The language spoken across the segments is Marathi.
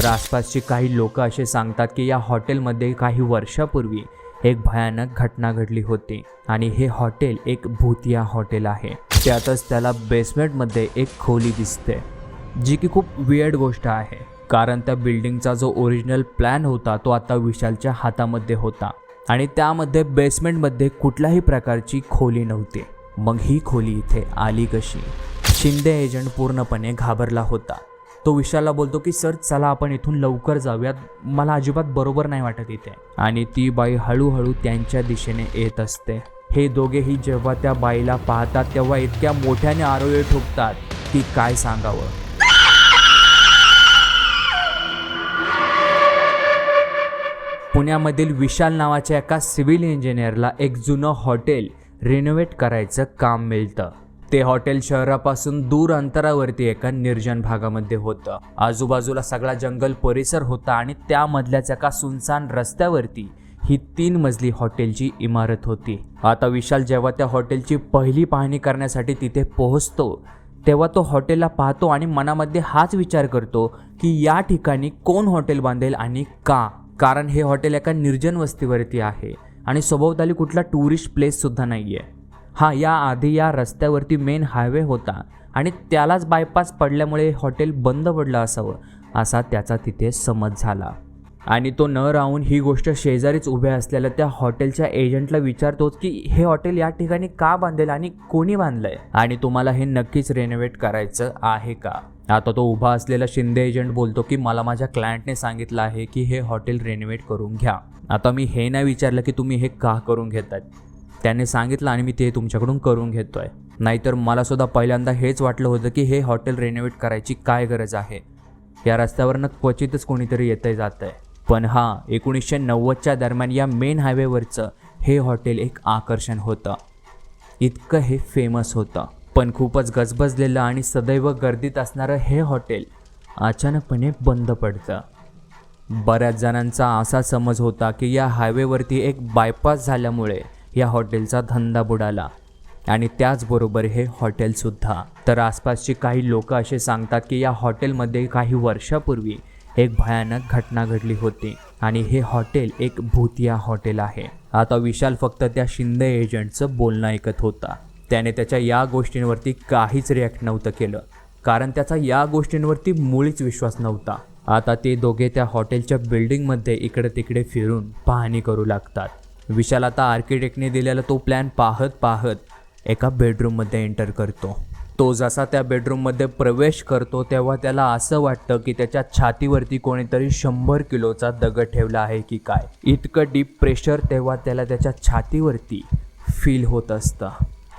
तर आसपासची काही लोक असे सांगतात की या हॉटेलमध्ये काही वर्षापूर्वी एक भयानक घटना घडली होती आणि हे हॉटेल एक भूतिया हॉटेल आहे. त्यातच त्याला बेसमेंटमध्ये एक खोली दिसते जी की खूप वियर्ड गोष्ट आहे कारण त्या बिल्डिंगचा जो ओरिजिनल प्लॅन होता तो आता विशालच्या हातामध्ये होता आणि त्यामध्ये बेसमेंटमध्ये कुठल्याही प्रकारची खोली नव्हती. मग ही खोली इथे आली कशी? शिंदे एजंट पूर्णपणे घाबरला होता. तो विशालला बोलतो की सर चला आपण इथून लवकर जाऊयात. मला अजिबात बरोबर नाही वाटत इथे. आणि ती बाई हळूहळू त्यांच्या दिशेने येत असते. हे दोघेही जेव्हा त्या बाईला पाहतात तेव्हा इतक्या मोठ्याने आरोग्य ठोकतात की काय सांगावं. पुण्यामधील विशाल नावाच्या एका सिव्हिल इंजिनियरला एक जुनं हॉटेल रिनोव्हेट करायचं काम मिळतं. ते हॉटेल शहरापासून दूर अंतरावरती एका निर्जन भागामध्ये होतं. आजूबाजूला सगळा जंगल परिसर होता आणि त्यामधल्याच एका सुनसान रस्त्यावरती ही तीन मजली हॉटेलची इमारत होती. आता विशाल जेव्हा त्या हॉटेलची पहिली पाहणी करण्यासाठी तिथे पोहोचतो तेव्हा तो हॉटेलला पाहतो आणि मनामध्ये हाच विचार करतो की या ठिकाणी कोण हॉटेल बांधेल आणि का? कारण हे हॉटेल एका निर्जन वस्तीवरती आहे आणि सभोवताली कुठला टुरिस्ट प्लेससुद्धा नाही आहे हां या आधी या रस्त्यावरती मेन हायवे होता आणि त्यालाच बायपास पडल्यामुळे हे हॉटेल बंद पडलं असावं असा त्याचा तिथे समज झाला. आणि तो न राहून ही गोष्ट शेजारीच उभ्या असलेल्या त्या हॉटेलच्या एजंटला विचारतोच की हे हॉटेल या ठिकाणी का बांधेल आणि कोणी बांधलंय? आणि तुम्हाला हे नक्कीच रेनोव्हेट करायचं आहे का? आता तो उभा असलेला शिंदे एजंट बोलतो की मला माझ्या क्लायंटने सांगितलं आहे की हे हॉटेल रेनोव्हेट करून घ्या. आता मी हे नाही विचारलं की तुम्ही हे का करून घेतात त्याने सांगितलं आणि मी ते तुमच्याकडून करून घेतो आहे नाहीतर मला सुद्धा पहिल्यांदा हेच वाटलं होतं की हे हॉटेल रेनोवेट करायची काय गरज आहे? या रस्त्यावरनं क्वचितच कोणीतरी येतं जात आहे पण हां एकोणीसशे नव्वदच्या दरम्यान या मेन हायवेवरचं हे हॉटेल एक आकर्षण होतं. इतकं हे फेमस होतं. पण खूपच गजबजलेलं आणि सदैव गर्दीत असणारं हे हॉटेल अचानकपणे बंद पडतं. बऱ्याच जणांचा असा समज होता की या हायवेवरती एक बायपास झाल्यामुळे या हॉटेलचा धंदा बुडाला. आणि त्याचबरोबर हे हॉटेलसुद्धा तर आसपासची काही लोक असे सांगतात की या हॉटेलमध्ये काही वर्षापूर्वी एक भयानक घटना घडली होती. आणि हे हॉटेल एक भूतिया हॉटेल आहे. आता विशाल फक्त त्या शिंदे एजंटचं बोलणं ऐकत होता. त्याने त्याच्या या गोष्टींवरती काहीच रिॲक्ट नव्हतं केलं. कारण त्याचा या गोष्टींवरती मुळीच विश्वास नव्हता. आता ते दोघे त्या हॉटेलच्या बिल्डिंगमध्ये इकडे तिकडे फिरून पाहणी करू लागतात. विशाल आता आर्किटेक्टने दिलेला तो प्लॅन पाहत पाहत एका बेडरूममध्ये एंटर करतो. तो जसा त्या बेडरूममध्ये प्रवेश करतो तेव्हा त्याला असं वाटतं की त्याच्या छातीवरती कोणीतरी शंभर किलोचा दगड ठेवला आहे की काय. इतकं डीप प्रेशर तेव्हा त्याला त्याच्या छातीवरती फील होत असतं.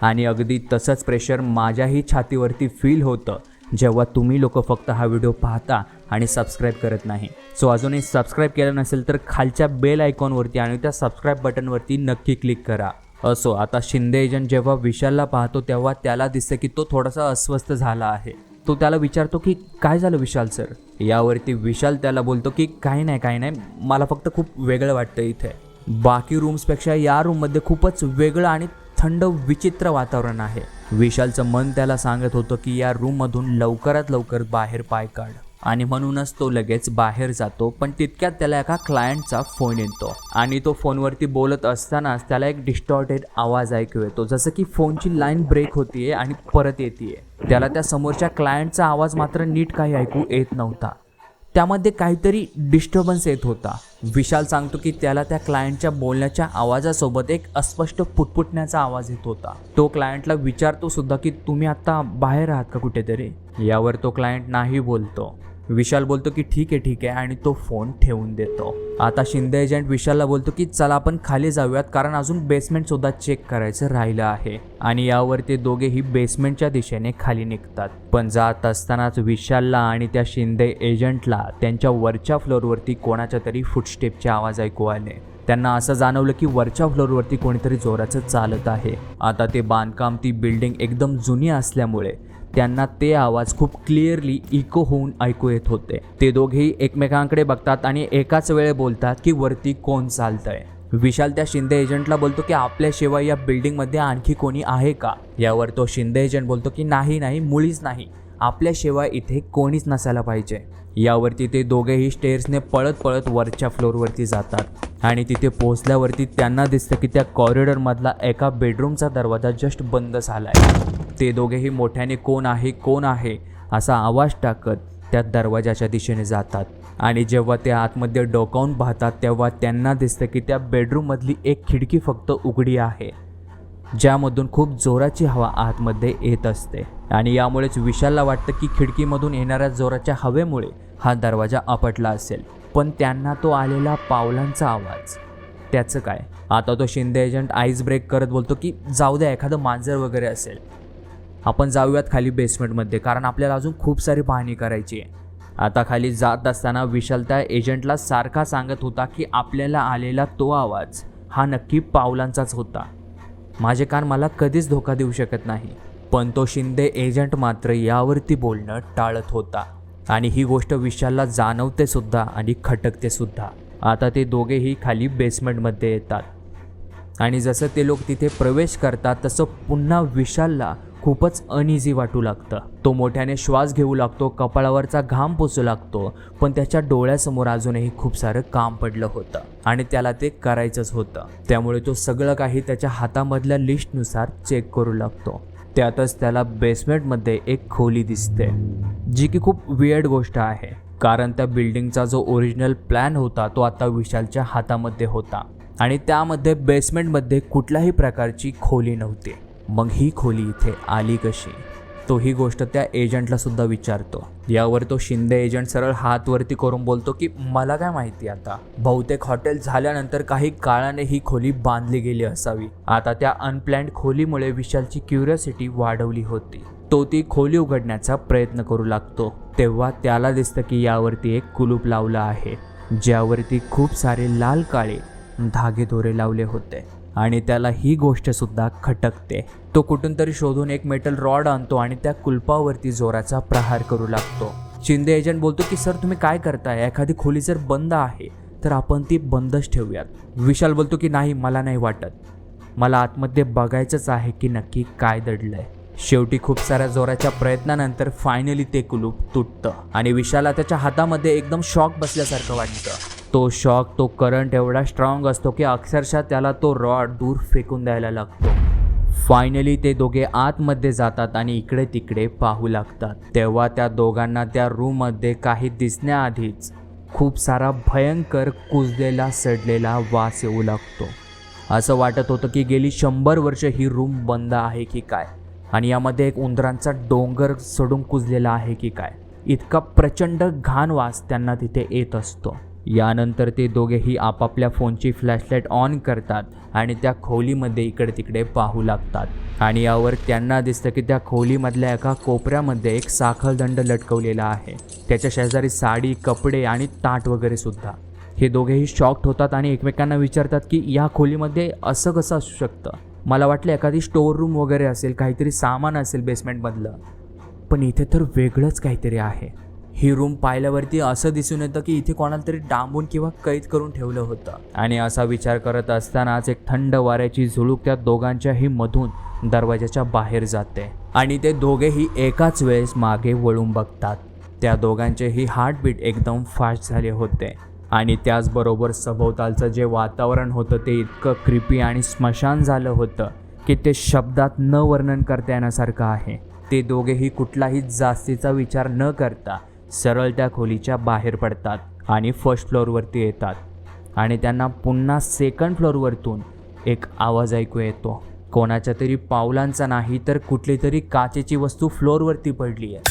आणि अगदी तसंच प्रेशर माझ्याही छातीवरती फील होतं. जेव्हा तुम्ही लोक फक्त हा व्हिडिओ पाहता आणि सबस्क्राईब करत नाही. सो अजूनही सबस्क्राईब केलं नसेल तर खालच्या बेल आयकॉनवरती आणि त्या सबस्क्राईब बटनवरती नक्की क्लिक करा. असो आता शिंदे एजंट जेव्हा विशालला पाहतो तेव्हा त्याला दिसतं की तो थोडासा अस्वस्थ झाला आहे. तो त्याला विचारतो की काय झालं विशाल सर यावरती विशाल त्याला बोलतो की काही नाही काही नाही. मला फक्त खूप वेगळं वाटतं इथे. बाकी रूम्सपेक्षा या रूममध्ये खूपच वेगळं आणि थंड विचित्र वातावरण आहे. विशालचं मन त्याला सांगत होतं की या रूममधून लवकरात लवकर बाहेर पाय काढ. आणि म्हणूनच तो लगेच बाहेर जातो पण तितक्यात त्याला एका क्लायंटचा फोन येतो. आणि तो फोनवरती बोलत असतानाच त्याला एक डिस्टॉर्टेड आवाज ऐकू येतो जसं की फोनची लाईन ब्रेक होतीये आणि परत येते त्याला त्या समोरच्या क्लायंटचा आवाज मात्र नीट काही ऐकू येत नव्हता. त्यामध्ये काहीतरी डिस्टर्बन्स येत होता. विशाल सांगतो की त्याला त्या क्लायंटच्या बोलण्याच्या आवाजासोबत एक अस्पष्ट पुटपुटण्याचा आवाज येत होता. तो क्लायंटला विचारतो सुद्धा की तुम्ही आता बाहेर आहात का कुठेतरी? यावर तो क्लायंट नाही बोलतो. विशाल बोलतो की ठीक आहे ठीक आहे. आणि तो फोन ठेवून देतो. आता शिंदे एजंट विशालला बोलतो की चला आपण खाली जाऊयात कारण अजून बेसमेंट सुद्धा चेक करायचं राहिलं आहे. आणि यावर ते दोघेही बेसमेंटच्या दिशेने खाली निघतात. पण जात असतानाच विशालला आणि त्या शिंदे एजंटला त्यांच्या वरच्या फ्लोअरवरती कोणाच्या तरी फुटस्टेपचे आवाज ऐकू आले. त्यांना असं जाणवलं की वरच्या फ्लोअरवरती कोणीतरी जोराचं चालत आहे. आता ते बांधकाम ती बिल्डिंग एकदम जुनी असल्यामुळे त्यांना ते आवाज खूप क्लिअरली इको होऊन ऐकू येत होते. ते दोघेही एकमेकांकडे बघतात आणि एकाच वेळे बोलतात की वरती कोण चालतंय. विशाल त्या शिंदे एजंटला बोलतो की आपल्याशिवाय या बिल्डिंगमध्ये आणखी कोणी आहे का? यावर तो शिंदे एजंट बोलतो की नाही नाही मुळीच नाही. आपल्याशिवाय इथे कोणीच नसायला पाहिजे. यावरती ते दोघेही स्टेअर्सने पळत पळत वरच्या फ्लोअरवरती जातात. आणि तिथे पोहोचल्यावरती त्यांना दिसतं की त्या कॉरिडॉरमधला एका बेडरूमचा दरवाजा जस्ट बंद झाला आहे ते दोघेही मोठ्याने कोण आहे कोण आहे असा आवाज टाकत त्या दरवाजाच्या दिशेने जातात. आणि जेव्हा ते आतमध्ये डोकावून पाहतात तेव्हा त्यांना दिसतं की त्या बेडरूममधली एक खिडकी फक्त उघडी आहे ज्यामधून खूप जोराची हवा आतमध्ये येत असते. आणि यामुळेच विशालला वाटतं की खिडकीमधून येणाऱ्या जोराच्या हवेमुळे हा दरवाजा आपटला असेल. पण त्यांना तो आलेला पावलांचा आवाज. त्याचं काय? आता तो शिंदे एजंट आईस ब्रेक करत बोलतो की जाऊ द्या एखादं मांजर वगैरे असेल. आपण जाऊयात खाली बेसमेंटमध्ये कारण आपल्याला अजून खूप सारी पाहणी करायची आहे. आता खाली जात असताना विशाल त्या एजंटला सारखा सांगत होता की आपल्याला आलेला तो आवाज हा नक्की पावलांचाच होता. माझे कान मला कधीच धोका देऊ शकत नाही पण तो शिंदे एजंट मात्र यावरती बोलणं टाळत होता. आणि ही गोष्ट विशालला जाणवते सुद्धा आणि खटकते सुद्धा. आता ते दोघेही खाली बेसमेंटमध्ये येतात. आणि जसं ते लोक तिथे प्रवेश करतात तसं पुन्हा विशालला खूपच अनइझी वाटू लागतं. तो मोठ्याने श्वास घेऊ लागतो कपाळावरचा घाम पोचू लागतो पण त्याच्या डोळ्यासमोर अजूनही खूप सारं काम पडलं होतं आणि त्याला ते करायचंच होतं. त्यामुळे तो सगळं काही त्याच्या हातामधल्या लिस्टनुसार चेक करू लागतो. त्यातच त्याला बेसमेंटमध्ये एक खोली दिसते जी की खूप वियर्ड गोष्ट आहे कारण त्या बिल्डिंगचा जो ओरिजिनल प्लॅन होता तो आता विशालच्या हातामध्ये होता आणि त्यामध्ये बेसमेंटमध्ये कुठल्याही प्रकारची खोली नव्हती. मग ही खोली इथे आली कशी? तो ही गोष्ट त्या एजंटला सुद्धा विचारतो. यावर तो शिंदे एजंट सरळ हात वरती करून बोलतो की मला काय माहिती आता? बहुतेक हॉटेल झाल्यानंतर काही काळाने ही खोली बांधली गेली असावी. आता त्या अनप्लॅन्ड खोलीमुळे विशालची क्युरियोसिटी वाढवली होती. तो ती खोली उघडण्याचा प्रयत्न करू लागतो. तेव्हा त्याला दिसतं की यावरती एक कुलूप लावलं आहे. ज्यावरती खूप सारे लाल काळे धागे दोरे लावले होते. आणि त्याला ही गोष्ट सुद्धा खटकते. तो कुठून तरी शोधून एक मेटल रॉड आणतो आणि त्या कुलपावरती जोराचा प्रहार करू लागतो. शिंदे एजंट बोलतो की सर तुम्ही काय करताय? एखादी खोली जर बंद आहे तर आपण ती बंदच ठेवूयात. विशाल बोलतो की नाही मला नाही वाटत. मला आतमध्ये बघायचंच आहे की नक्की काय दडलंय. शेवटी खूप साऱ्या जोराच्या प्रयत्नानंतर फायनली ते कुलूप तुटतं. आणि विशाला त्याच्या हातामध्ये एकदम शॉक बसल्यासारखं वाटतं. तो शॉक तो करंट एवढा स्ट्रॉंग असतो की अक्षरशः त्याला तो रॉड दूर फेकून द्यायला लागतो. फायनली ते दोघे आतमध्ये जातात आणि इकडे तिकडे पाहू लागतात. तेव्हा त्या दोघांना त्या रूममध्ये काही दिसण्याआधीच खूप सारा भयंकर कुजलेला सडलेला वास येऊ लागतो. असं वाटत होतं की गेली शंभर वर्ष ही रूम बंद आहे की काय? आणि यामध्ये एक उंदरांचा डोंगर सडून कुजलेला आहे की काय? इतका प्रचंड घाण वास त्यांना तिथे येत असतो. यानंतर ते दोघेही आपापल्या फोनची फ्लॅशलाईट ऑन करतात आणि त्या खोलीमध्ये इकडे तिकडे पाहू लागतात. आणि यावर त्यांना दिसतं की त्या खोलीमधल्या एका कोपऱ्यामध्ये एक साखळदंड लटकवलेला आहे. त्याच्या शेजारी साडी कपडे आणि ताट वगैरे सुद्धा. हे दोघेही शॉक्ड होतात आणि एकमेकांना विचारतात की या खोलीमध्ये असं कसं असू शकतं? मला वाटलं एखादी स्टोअर रूम वगैरे असेल काहीतरी सामान असेल बेसमेंटमधलं पण इथे तर वेगळंच काहीतरी आहे. ही रूम पाहिल्यावरती असं दिसून येतं की इथे कोणाला तरी डांबून किंवा कैद करून ठेवलं होतं. आणि असा विचार करत असतानाच एक थंड वाऱ्याची झुळूक त्या दोघांच्याही मधून दरवाजाच्या बाहेर जाते. आणि ते दोघेही एकाच वेळेस मागे वळून बघतात. त्या दोघांचेही हार्टबीट एकदम फास्ट झाले होते. आणि त्याचबरोबर सभोवतालचं जे वातावरण होतं ते इतकं क्रिपी आणि स्मशान झालं होतं की ते शब्दात न वर्णन करता येण्यासारखं आहे. ते दोघेही कुठलाही जास्तीचा विचार न करता सरळ त्या खोलीच्या बाहेर पडतात आणि फर्स्ट फ्लोअरवरती येतात. आणि त्यांना पुन्हा सेकंड फ्लोअरवरतून एक आवाज ऐकू येतो. कोणाच्या तरी पावलांचा नाही तर कुठली तरी काचेची वस्तू फ्लोअरवरती पडली आहे.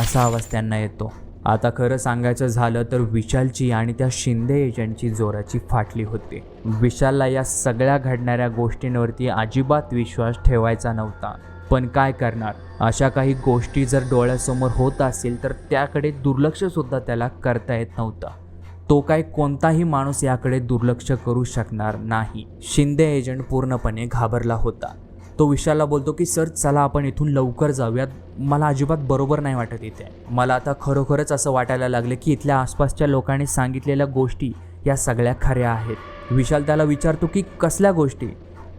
असा आवाज त्यांना येतो. आता खरं सांगायचं झालं तर विशालची आणि त्या शिंदे एजंटची जोराची फाटली होती. विशालला या सगळ्या घडणाऱ्या गोष्टींवरती अजिबात विश्वास ठेवायचा नव्हता. पण काय करणार? अशा काही गोष्टी जर डोळ्यासमोर होत असेल तर त्याकडे दुर्लक्षसुद्धा त्याला करता येत नव्हतं. तो काय कोणताही माणूस याकडे दुर्लक्ष करू शकणार नाही. शिंदे एजंट पूर्णपणे घाबरला होता. तो विशालला बोलतो की सर चला आपण इथून लवकर जाऊयात. मला अजिबात बरोबर नाही वाटत इथे. मला आता खरोखरच असं वाटायला लागलं की इथल्या आसपासच्या लोकांनी सांगितलेल्या गोष्टी या सगळ्या खऱ्या आहेत. विशाल त्याला विचारतो की कसल्या गोष्टी?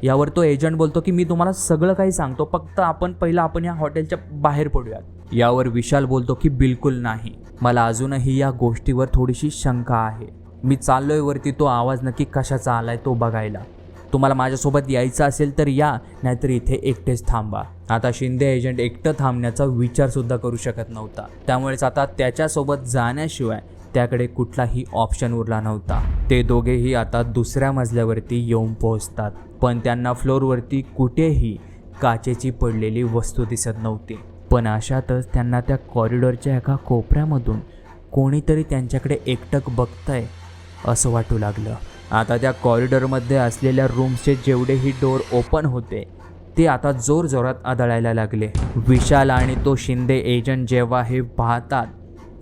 यावर तो एजंट बोलतो की मी तुम्हाला सगळं काही सांगतो फक्त आपण पहिलं आपण या हॉटेलच्या बाहेर पडूयात. यावर विशाल बोलतो की बिलकुल नाही. मला अजूनही या गोष्टीवर थोडीशी शंका आहे. मी चाललोय वरती तो आवाज नक्की कशाचा आलाय तो बघायला. तुम्हाला माझ्यासोबत यायचं असेल तर या नाहीतर इथे एकटेच थांबा. आता शिंदे एजंट एकटं थांबण्याचा विचारसुद्धा करू शकत नव्हता. त्यामुळेच आता त्याच्यासोबत जाण्याशिवाय त्याकडे कुठलाही ऑप्शन उरला नव्हता. ते दोघेही आता दुसऱ्या मजल्यावरती येऊन पोहोचतात. पण त्यांना फ्लोअरवरती कुठेही काचेची पडलेली वस्तू दिसत नव्हती. पण अशातच त्यांना त्या कॉरिडॉरच्या एका कोपऱ्यामधून कोणीतरी त्यांच्याकडे एकटक बघतंय असं वाटू लागलं. आता त्या कॉरिडॉरमध्ये असलेल्या रूम्सचे जेवढेही डोर ओपन होते ते आता जोरजोरात आदळायला लागले. विशाल आणि तो शिंदे एजंट जेव्हा हे पाहतात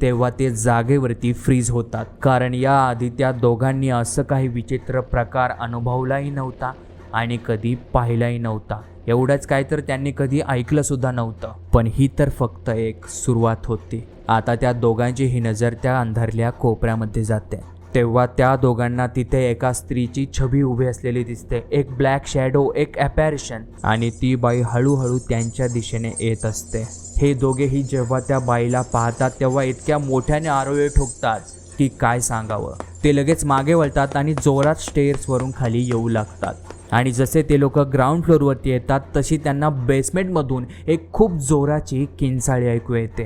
तेव्हा ते जागेवरती फ्रीज होतात. कारण याआधी त्या दोघांनी असं काही विचित्र प्रकार अनुभवलाही नव्हता. आणि कधी पाहिलाही नव्हता. एवढंच काय तर त्यांनी कधी ऐकलं सुद्धा नव्हतं. पण ही तर फक्त एक सुरुवात होती. आता त्या दोघांची ही नजर त्या अंधारल्या कोपऱ्यामध्ये जाते. तेव्हा त्या दोघांना तिथे एका स्त्रीची छबी उभी असलेली दिसते. एक ब्लॅक शॅडो एक ॲपॅरिशन आणि ती बाई हळूहळू त्यांच्या दिशेने येत असते. हे दोघेही जेव्हा त्या बाईला पाहतात तेव्हा इतक्या मोठ्याने आरोळे ठोकतात की काय सांगावं. ते लगेच मागे वळतात आणि जोरात स्टेअर्सवरून खाली येऊ लागतात. आणि जसे ते लोक ग्राउंड फ्लोअरवरती येतात तशी त्यांना बेसमेंटमधून एक खूप जोराची किंचाळी ऐकू येते.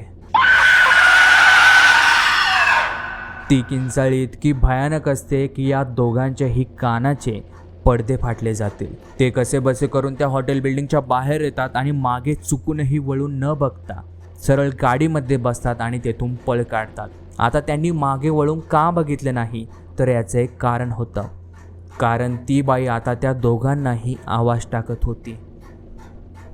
ती किंचाळी इतकी भयानक असते की या दोघांच्याही कानाचे पडदे फाटले जातील. ते कसे बसे करून त्या हॉटेल बिल्डिंगच्या बाहेर येतात आणि मागे चुकूनही वळून न बघता सरळ गाडीमध्ये बसतात आणि तेथून पळ काढतात. आता त्यांनी मागे वळून का बघितले नाही तर याचं एक कारण होतं. कारण ती बाई आता त्या दोघांनाही आवाज टाकत होती.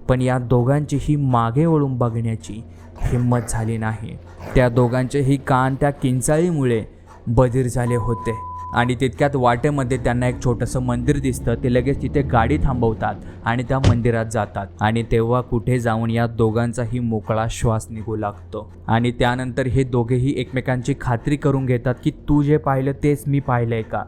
पण या दोघांचीही मागे वळून बघण्याची हिंमत झाली नाही. त्या दोघांचेही कान त्या किंचाळीमुळे बधीर झाले होते आणि तितक्यात वाटेमध्ये त्यांना एक छोटंसं मंदिर दिसतं. ते लगेच तिथे गाडी थांबवतात आणि त्या मंदिरात जातात आणि तेव्हा कुठे जाऊन या दोघांचाही मोकळा श्वास निघू लागतो. आणि त्यानंतर हे दोघेही एकमेकांची खात्री करून घेतात की तू जे पाहिलं तेच मी पाहिलंय का?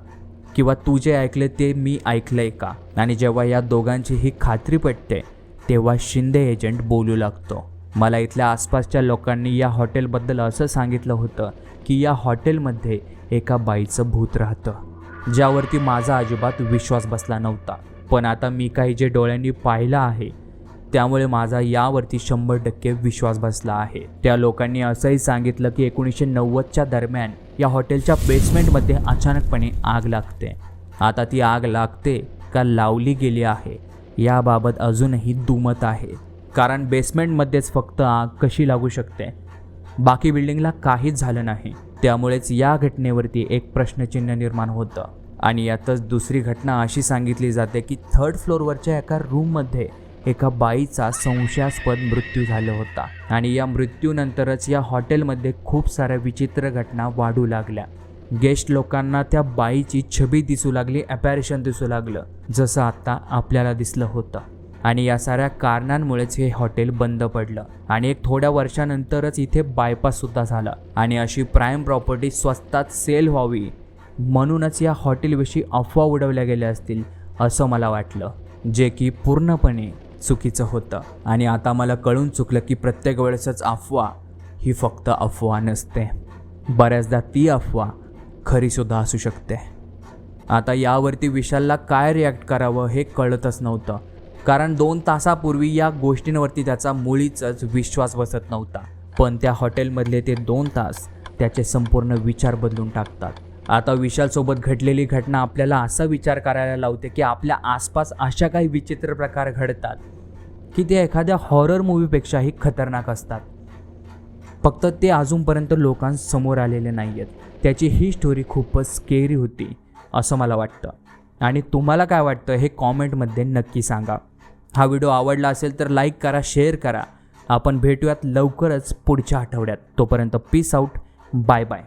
किंवा तू जे ऐकलं ते मी ऐकलंय का? आणि जेव्हा या दोघांची ही खात्री पटते तेव्हा शिंदे एजंट बोलू लागतो. मला इथल्या आसपासच्या लोकांनी या हॉटेलबद्दल असं सांगितलं होतं की या हॉटेलमध्ये एका बाईचं भूत राहतं ज्यावरती माझा अजिबात विश्वास बसला नव्हता. पण आता मी काही जे डोळ्यांनी पाहिलं आहे त्यामुळे माझा यावरती शंभर टक्के विश्वास बसला आहे. त्या लोकांनी असंही सांगितलं की एकोणीसशे नव्वदच्या दरम्यान या हॉटेलच्या बेसमेंटमध्ये अचानकपणे आग लागते. आता ती आग लागते का लावली गेली आहे याबाबत अजूनही दुमत आहे. कारण बेसमेंटमध्येच फक्त आग कशी लागू शकते? बाकी बिल्डिंगला काहीच झालं नाही. त्यामुळेच या घटनेवरती एक प्रश्नचिन्ह निर्माण होतं. आणि यातच दुसरी घटना अशी सांगितली जाते की थर्ड फ्लोअरवरच्या एका रूममध्ये एका बाईचा संशयास्पद मृत्यू झाला होता. आणि या मृत्यूनंतरच या हॉटेलमध्ये खूप साऱ्या विचित्र घटना वाढू लागल्या. गेस्ट लोकांना त्या बाईची छबी दिसू लागली अपॅरेशन दिसू लागलं जसं आत्ता आपल्याला दिसलं होतं. आणि या साऱ्या कारणांमुळेच हे हॉटेल बंद पडलं. आणि एक थोड्या वर्षानंतरच इथे बायपाससुद्धा झाला. आणि अशी प्राईम प्रॉपर्टी स्वस्तात सेल व्हावी म्हणूनच या हॉटेलविषयी अफवा उडवल्या गेल्या असतील असं मला वाटलं. जे की पूर्णपणे चुकीचं होतं. आणि आता मला कळून चुकलं की प्रत्येक वेळेसच अफवा ही फक्त अफवा नसते. बऱ्याचदा ती अफवा खरीसुद्धा असू शकते. आता यावरती विशालला काय रिॲक्ट करावं हे कळतच नव्हतं. कारण दोन तासापूर्वी या गोष्टींवरती त्याचा मुळीच विश्वास बसत नव्हता. पण त्या हॉटेलमधले ते दोन तास त्याचे संपूर्ण विचार बदलून टाकतात. आता विशालसोबत घडलेली घटना आपल्याला असा विचार करायला लावते की आपल्या आसपास अशा काही विचित्र प्रकार घडतात की ते एखाद्या हॉरर मूवीपेक्षाही खतरनाक असतात. फक्त ते अजूनपर्यंत लोकांसमोर आलेले नाही आहेत त्याची ही स्टोरी खूपच स्केरी होती असं मला वाटतं. आणि तुम्हाला काय वाटतं हे कॉमेंटमध्ये नक्की सांगा. हा व्हिडिओ आवडला असेल तर लाईक करा शेअर करा. आपण भेटूयात लवकरच पुढच्या आठवड्यात. तोपर्यंत पीस आऊट बाय बाय